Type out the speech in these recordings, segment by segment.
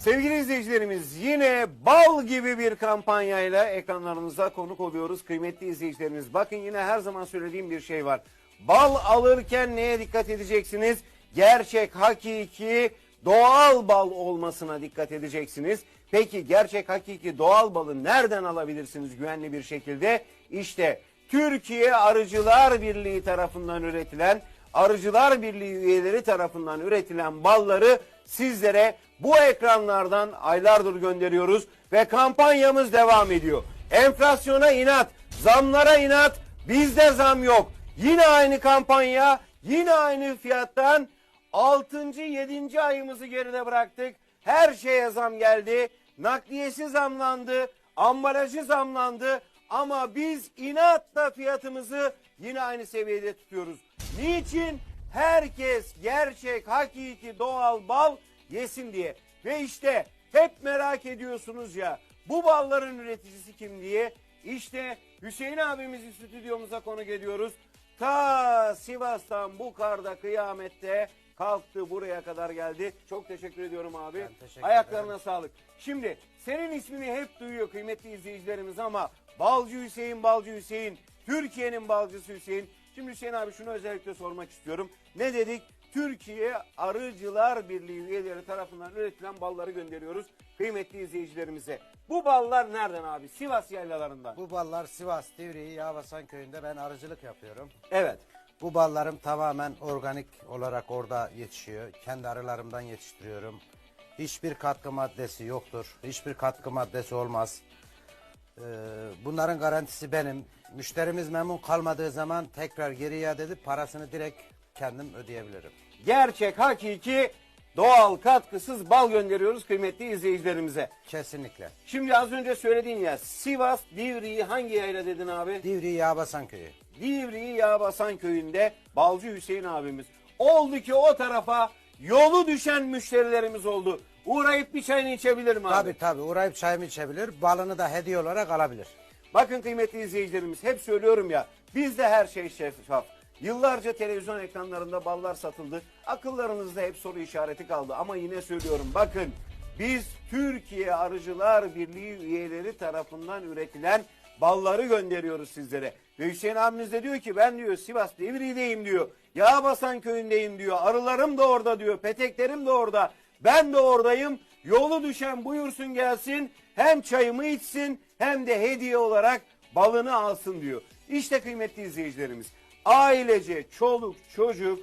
Sevgili izleyicilerimiz yine bal gibi bir kampanyayla ekranlarınıza konuk oluyoruz. Kıymetli izleyicilerimiz bakın yine her zaman söylediğim bir şey var. Bal alırken neye dikkat edeceksiniz? Gerçek, hakiki, doğal bal olmasına dikkat edeceksiniz. Peki gerçek, hakiki, doğal balı nereden alabilirsiniz güvenli bir şekilde? İşte Türkiye Arıcılar Birliği tarafından üretilen Arıcılar Birliği üyeleri tarafından üretilen balları sizlere bu ekranlardan aylardır gönderiyoruz ve kampanyamız devam ediyor. Enflasyona inat, zamlara inat, bizde zam yok. Yine aynı kampanya, yine aynı fiyattan 6. 7. ayımızı geride bıraktık. Her şeye zam geldi. Nakliyesi zamlandı, ambalajı zamlandı ama biz inatla fiyatımızı yine aynı seviyede tutuyoruz. Niçin? Herkes gerçek, hakiki, doğal bal yesin diye. Ve işte hep merak ediyorsunuz ya bu balların üreticisi kim diye. İşte Hüseyin abimizi stüdyomuza konuk ediyoruz. Ta Sivas'tan bu karda kıyamette kalktı buraya kadar geldi. Çok teşekkür ediyorum abi. Ben teşekkür Ayaklarına sağlık. Şimdi senin ismini hep duyuyor kıymetli izleyicilerimiz ama Balcı Hüseyin, Balcı Hüseyin, Türkiye'nin balcısı Hüseyin. Şimdi Hüseyin abi şunu özellikle sormak istiyorum. Ne dedik? Türkiye Arıcılar Birliği üyeleri tarafından üretilen balları gönderiyoruz kıymetli izleyicilerimize. Bu ballar nereden abi? Sivas yaylalarından. Bu ballar Sivas, Divriği, Yağbasan köyünde ben arıcılık yapıyorum. Evet. Bu ballarım tamamen organik olarak orada yetişiyor. Kendi arılarımdan yetiştiriyorum. Hiçbir katkı maddesi yoktur. Hiçbir katkı maddesi olmaz. Ee, bunların garantisi benim. Müşterimiz memnun kalmadığı zaman tekrar geri iade edip parasını direkt kendim ödeyebilirim. Gerçek, hakiki, doğal, katkısız bal gönderiyoruz kıymetli izleyicilerimize. Kesinlikle. Şimdi az önce söyledin ya Sivas, Divriği hangi yayla dedin abi? Divriği, Yağbasan köyü. Divriği Yağbasan köyünde Balcı Hüseyin abimiz. Oldu ki o tarafa yolu düşen müşterilerimiz oldu. Uğrayıp bir çayını içebilir mi abi? Tabii tabii uğrayıp çayımı içebilir. Balını da hediye olarak alabilir. Bakın kıymetli izleyicilerimiz hep söylüyorum ya bizde her şey şeffaf. Yıllarca televizyon ekranlarında ballar satıldı. Akıllarınızda hep soru işareti kaldı ama yine söylüyorum bakın biz Türkiye Arıcılar Birliği üyeleri tarafından üretilen balları gönderiyoruz sizlere. Ve Hüseyin abimiz de diyor ki ben diyor Sivas Divriği'deyim diyor. Yağbasan köyündeyim diyor. Arılarım da orada diyor. Peteklerim de orada. Ben de oradayım. Yolu düşen buyursun gelsin. Hem çayımı içsin hem de hediye olarak balını alsın diyor. İşte kıymetli izleyicilerimiz. Ailece, çoluk, çocuk,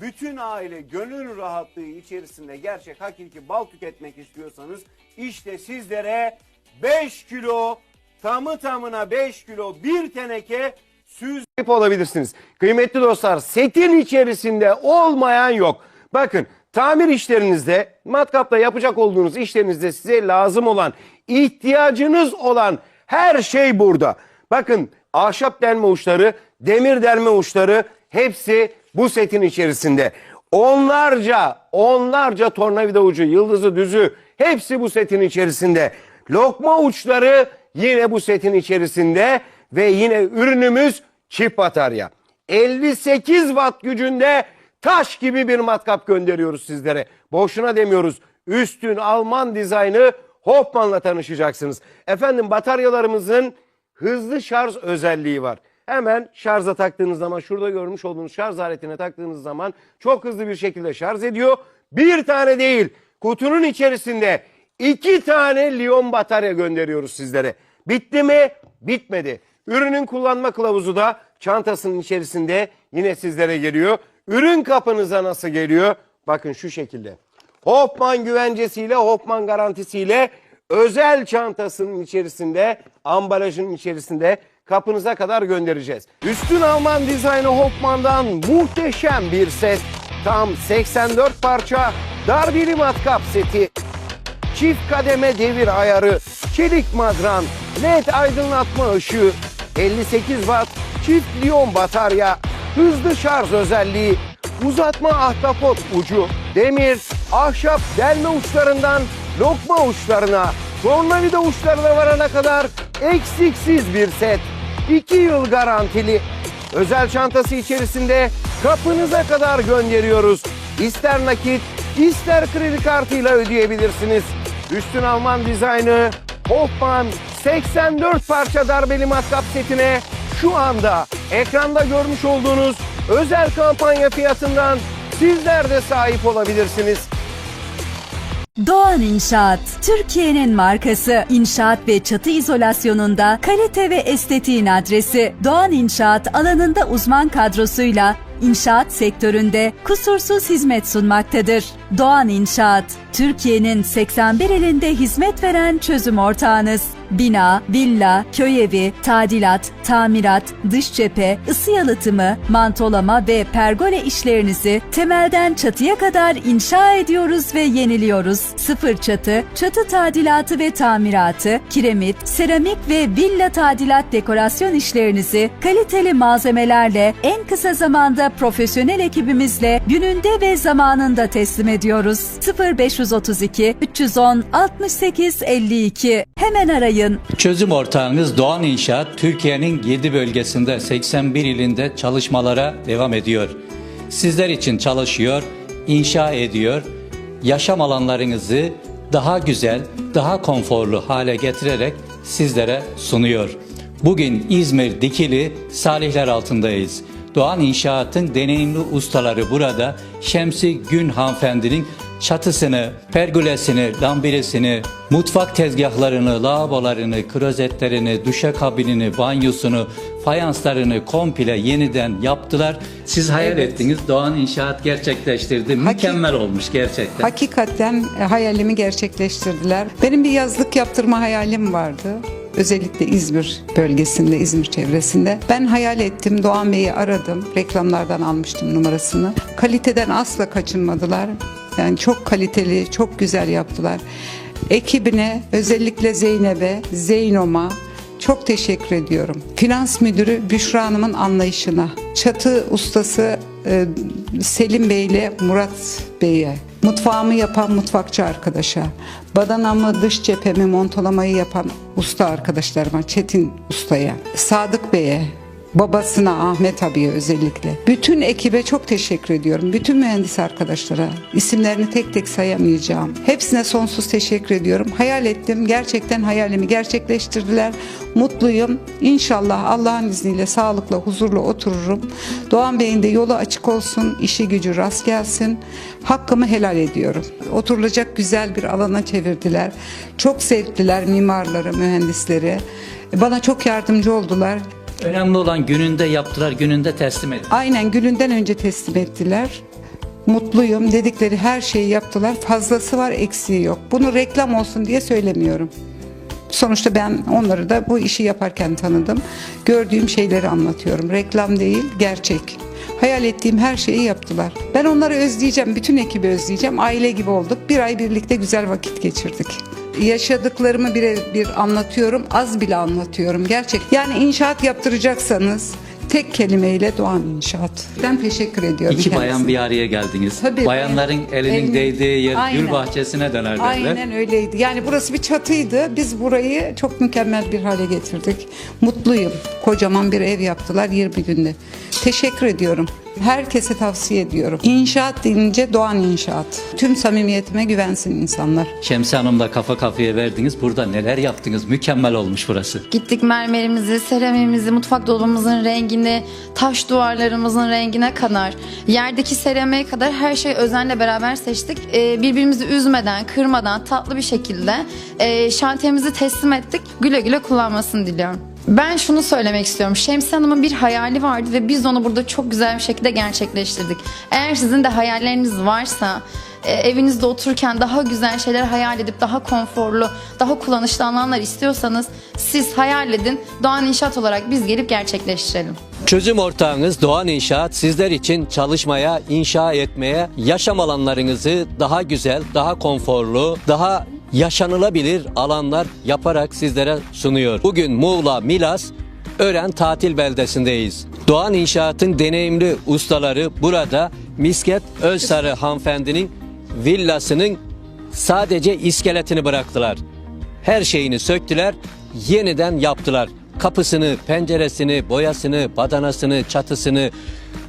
bütün aile gönül rahatlığı içerisinde gerçek hakiki bal tüketmek istiyorsanız işte sizlere 5 kilo tamı tamına 5 kilo bir teneke süz olabilirsiniz. Kıymetli dostlar setin içerisinde olmayan yok. Bakın tamir işlerinizde matkapla yapacak olduğunuz işlerinizde size lazım olan ihtiyacınız olan her şey burada. Bakın ahşap delme uçları, demir delme uçları hepsi bu setin içerisinde. Onlarca, onlarca tornavida ucu, yıldızı, düzü hepsi bu setin içerisinde. Lokma uçları yine bu setin içerisinde ve yine ürünümüz çift batarya. 58 watt gücünde taş gibi bir matkap gönderiyoruz sizlere. Boşuna demiyoruz. Üstün Alman dizaynı Hoffman'la tanışacaksınız. Efendim bataryalarımızın hızlı şarj özelliği var. Hemen şarja taktığınız zaman şurada görmüş olduğunuz şarj aletine taktığınız zaman çok hızlı bir şekilde şarj ediyor. Bir tane değil kutunun içerisinde iki tane liyon batarya gönderiyoruz sizlere. Bitti mi? Bitmedi. Ürünün kullanma kılavuzu da çantasının içerisinde yine sizlere geliyor. Ürün kapınıza nasıl geliyor? Bakın şu şekilde. Hoffman güvencesiyle, Hoffman garantisiyle özel çantasının içerisinde, ambalajının içerisinde kapınıza kadar göndereceğiz. Üstün Alman dizaynı Hoffman'dan muhteşem bir set. Tam 84 parça darbeli matkap seti. Çift kademe devir ayarı, çelik madran, led aydınlatma ışığı, 58 watt çift liyon batarya, hızlı şarj özelliği, uzatma ahtapot ucu, demir, ahşap delme uçlarından lokma uçlarına, tornavida uçlarına varana kadar eksiksiz bir set. 2 yıl garantili. Özel çantası içerisinde kapınıza kadar gönderiyoruz. İster nakit, ister kredi kartıyla ödeyebilirsiniz. Üstün Alman dizaynı Hoffman 84 parça darbeli matkap setine şu anda ekranda görmüş olduğunuz özel kampanya fiyatından sizler de sahip olabilirsiniz. Doğan İnşaat, Türkiye'nin markası. İnşaat ve çatı izolasyonunda kalite ve estetiğin adresi. Doğan İnşaat alanında uzman kadrosuyla inşaat sektöründe kusursuz hizmet sunmaktadır. Doğan İnşaat, Türkiye'nin 81 ilinde hizmet veren çözüm ortağınız. Bina, villa, köy evi, tadilat, tamirat, dış cephe, ısı yalıtımı, mantolama ve pergole işlerinizi temelden çatıya kadar inşa ediyoruz ve yeniliyoruz. Sıfır çatı, çatı tadilatı ve tamiratı, kiremit, seramik ve villa tadilat dekorasyon işlerinizi kaliteli malzemelerle en kısa zamanda profesyonel ekibimizle gününde ve zamanında teslim ediyoruz. 0532 310 68 52 Hemen arayın. Çözüm ortağınız Doğan İnşaat Türkiye'nin 7 bölgesinde 81 ilinde çalışmalara devam ediyor. Sizler için çalışıyor, inşa ediyor, yaşam alanlarınızı daha güzel, daha konforlu hale getirerek sizlere sunuyor. Bugün İzmir Dikili Salihler altındayız. Doğan İnşaat'ın deneyimli ustaları burada Şemsi Gün hanımefendinin çatısını, pergülesini, lambiresini, mutfak tezgahlarını, lavabolarını, klozetlerini, duşakabinini, banyosunu, fayanslarını komple yeniden yaptılar. Siz hayal ettiniz, Doğan İnşaat gerçekleştirdi. Mükemmel olmuş gerçekten. Hakikaten e, hayalimi gerçekleştirdiler. Benim bir yazlık yaptırma hayalim vardı. Özellikle İzmir bölgesinde, İzmir çevresinde. Ben hayal ettim, Doğan Bey'i aradım. Reklamlardan almıştım numarasını. Kaliteden asla kaçınmadılar. Yani çok kaliteli, çok güzel yaptılar. Ekibine, özellikle Zeynep'e, Zeynom'a, çok teşekkür ediyorum. Finans müdürü Büşra Hanım'ın anlayışına, çatı ustası e, Selim Bey ile Murat Bey'e, mutfağımı yapan mutfakçı arkadaşa, badanamı, dış cephemi, montolamayı yapan usta arkadaşlarıma, Çetin Usta'ya, Sadık Bey'e, babasına Ahmet abiye özellikle. Bütün ekibe çok teşekkür ediyorum. Bütün mühendis arkadaşlara. isimlerini tek tek sayamayacağım. Hepsine sonsuz teşekkür ediyorum. Hayal ettim. Gerçekten hayalimi gerçekleştirdiler. Mutluyum. İnşallah Allah'ın izniyle sağlıkla, huzurla otururum. Doğan Bey'in de yolu açık olsun. işi gücü rast gelsin. Hakkımı helal ediyorum. Oturulacak güzel bir alana çevirdiler. Çok sevdiler mimarları, mühendisleri. Bana çok yardımcı oldular. Önemli olan gününde yaptılar, gününde teslim edin. Aynen gününden önce teslim ettiler. Mutluyum dedikleri her şeyi yaptılar. Fazlası var, eksiği yok. Bunu reklam olsun diye söylemiyorum. Sonuçta ben onları da bu işi yaparken tanıdım. Gördüğüm şeyleri anlatıyorum. Reklam değil, gerçek. Hayal ettiğim her şeyi yaptılar. Ben onları özleyeceğim, bütün ekibi özleyeceğim. Aile gibi olduk. Bir ay birlikte güzel vakit geçirdik. Yaşadıklarımı bir anlatıyorum, az bile anlatıyorum. Gerçek. Yani inşaat yaptıracaksanız tek kelimeyle Doğan İnşaat. Ben teşekkür ediyorum. İki kendisine. bayan bir araya geldiniz. Tabii, Bayanların bayan- elinin elinin- değdiği yer Aynen. gül bahçesine döner derler. Aynen öyleydi. Yani burası bir çatıydı. Biz burayı çok mükemmel bir hale getirdik. Mutluyum. Kocaman bir ev yaptılar 20 günde. Teşekkür ediyorum. Herkese tavsiye ediyorum. İnşaat deyince Doğan İnşaat. Tüm samimiyetime güvensin insanlar. Şemsi Hanım'la kafa kafaya verdiniz. Burada neler yaptınız? Mükemmel olmuş burası. Gittik mermerimizi, seramimizi, mutfak dolabımızın rengini, taş duvarlarımızın rengine kadar, yerdeki seramiğe kadar her şeyi özenle beraber seçtik. Ee, birbirimizi üzmeden, kırmadan, tatlı bir şekilde e, şantiyemizi teslim ettik. Güle güle kullanmasını diliyorum. Ben şunu söylemek istiyorum. Şemsi Hanım'ın bir hayali vardı ve biz onu burada çok güzel bir şekilde gerçekleştirdik. Eğer sizin de hayalleriniz varsa e, evinizde otururken daha güzel şeyler hayal edip daha konforlu, daha kullanışlı alanlar istiyorsanız siz hayal edin. Doğan İnşaat olarak biz gelip gerçekleştirelim. Çözüm ortağınız Doğan İnşaat sizler için çalışmaya, inşa etmeye, yaşam alanlarınızı daha güzel, daha konforlu, daha yaşanılabilir alanlar yaparak sizlere sunuyor. Bugün Muğla, Milas, Ören tatil beldesindeyiz. Doğan İnşaat'ın deneyimli ustaları burada Misket Özsarı hanımefendinin villasının sadece iskeletini bıraktılar. Her şeyini söktüler, yeniden yaptılar. Kapısını, penceresini, boyasını, badanasını, çatısını,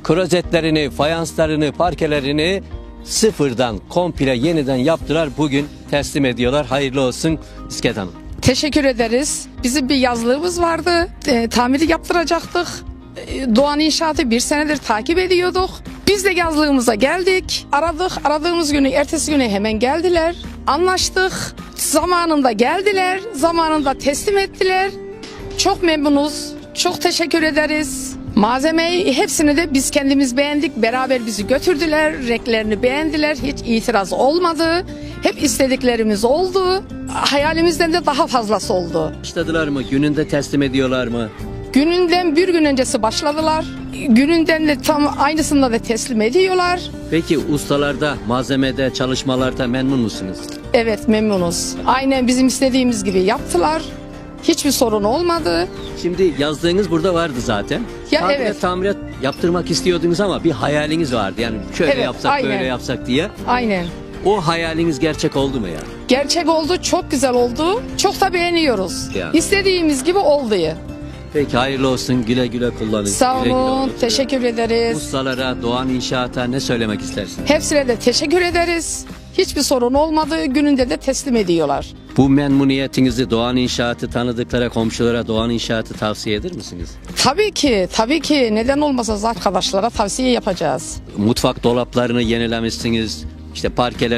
klozetlerini, fayanslarını, parkelerini sıfırdan komple yeniden yaptılar. Bugün teslim ediyorlar. Hayırlı olsun İsket Hanım. Teşekkür ederiz. Bizim bir yazlığımız vardı. E, tamiri yaptıracaktık. E, Doğan İnşaat'ı bir senedir takip ediyorduk. Biz de yazlığımıza geldik. Aradık. Aradığımız günü, ertesi günü hemen geldiler. Anlaştık. Zamanında geldiler. Zamanında teslim ettiler. Çok memnunuz. Çok teşekkür ederiz. Malzemeyi hepsini de biz kendimiz beğendik. Beraber bizi götürdüler. Renklerini beğendiler. Hiç itiraz olmadı. Hep istediklerimiz oldu. Hayalimizden de daha fazlası oldu. Başladılar mı? Gününde teslim ediyorlar mı? Gününden bir gün öncesi başladılar. Gününden de tam aynısında da teslim ediyorlar. Peki ustalarda, malzemede, çalışmalarda memnun musunuz? Evet memnunuz. Aynen bizim istediğimiz gibi yaptılar. Hiçbir sorun olmadı. Şimdi yazdığınız burada vardı zaten. Ya Tadilat, evet. tamirat yaptırmak istiyordunuz ama bir hayaliniz vardı. Yani şöyle Evet, yapsak, aynen. böyle yapsak diye. Aynen. O hayaliniz gerçek oldu mu yani? Gerçek oldu, çok güzel oldu. Çok da beğeniyoruz. Ya. İstediğimiz gibi oldu. Peki hayırlı olsun. Güle güle kullanın. Sağ Güle güle olun, kullanın. teşekkür ederiz. Ustalara, Doğan İnşaat'a ne söylemek istersin? Hepsine de teşekkür ederiz. Hiçbir sorun olmadı. Gününde de teslim ediyorlar. Bu memnuniyetinizi Doğan İnşaat'ı tanıdıklara, komşulara Doğan İnşaat'ı tavsiye eder misiniz? Tabii ki, tabii ki. Neden olmasa arkadaşlara tavsiye yapacağız. Mutfak dolaplarını yenilemişsiniz. İşte parkeleri